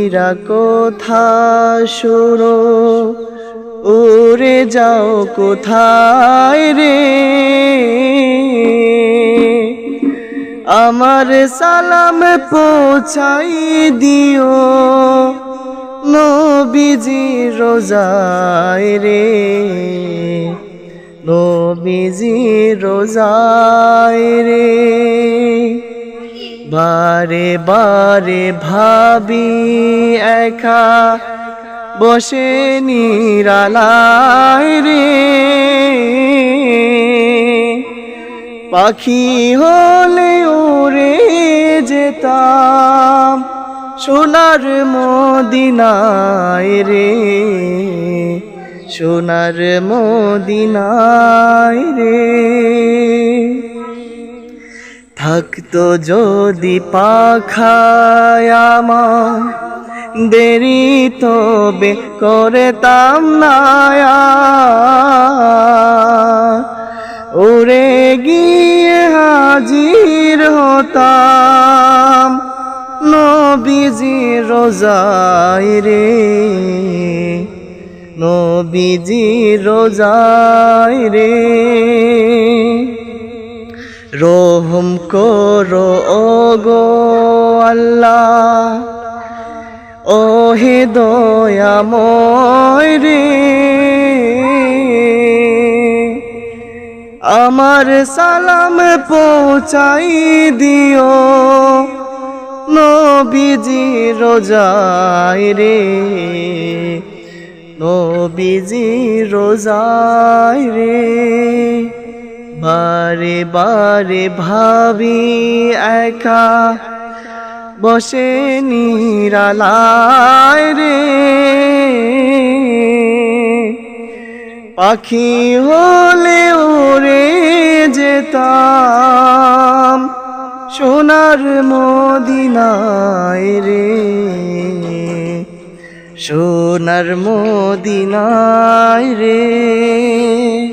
বুলবুলিরা কোথা শুরো উড়ে যাও কোথায় রে? আমার সালাম পৌঁছাই দিও নবীজি রোজায় রে। নবীজি রোজায় রে। বারে বারে ভাবি একা, বসে নিরালায় রে। পাখি হলে উড়ে যেতাম সোনার মদিনায় রে, সোনার মদিনায় রে। থাকতো যদি পাখায় আমার, দেরি তবে করতাম না। উড়ে গিয়ে হাজির হতাম নবীজি রোজাই রে, নবীজি রোজাই রে। রহম করো ও গো আল্লাহ। ও হে দয়াময় আমার সালাম পৌঁছাই দিও, নবীজি রোজাই রে। নবীজি রোজাই রে। বারে বারে ভাবি একা। বসে নিরালায় রে। পাখি হলে উড়ে যেতাম, সোনার মদিনায় রে। সোনার মদিনায় রে।